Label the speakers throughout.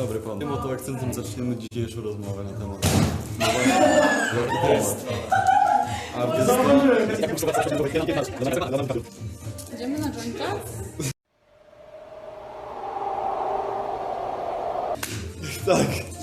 Speaker 1: dobry pan. Tym oto akcentem zaczniemy dzisiejszą rozmowę na temat. No właśnie, jest? Artysta.
Speaker 2: Idziemy na jointa?
Speaker 1: Tak.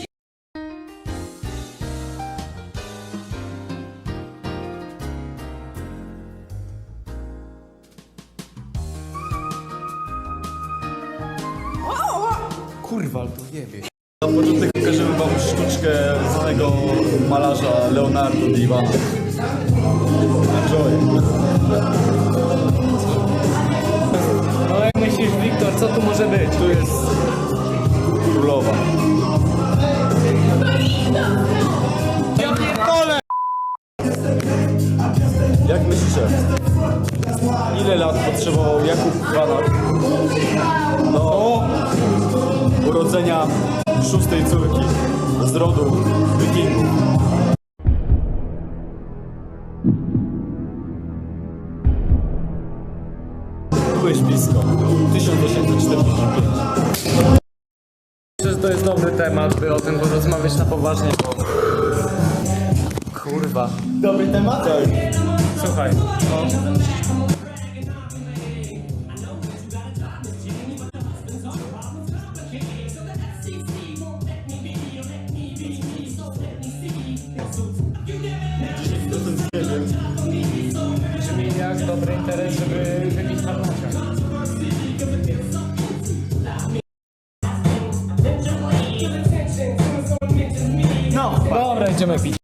Speaker 3: Kurwa, ale to jebie.
Speaker 1: Na początek pokażemy wam sztuczkę znanego malarza Leonardo di Ivana. Enjoy.
Speaker 3: No jak myślisz, Wiktor, co tu może być?
Speaker 1: Tu jest królowa.
Speaker 3: Ja pierdolę!
Speaker 1: Jak myślicie, ile lat potrzebował Jakub Banak do urodzenia szóstej córki z rodu wikingów? Byłeś blisko. 1845.
Speaker 3: Myślę, że to jest dobry temat, by o tym porozmawiać na poważnie, bo... Kurwa.
Speaker 1: Dobry temat? Tak.
Speaker 3: Słuchaj, no... Brzmi jak dobry interes, żeby wybić farmacia. No, dobra, idziemy pić.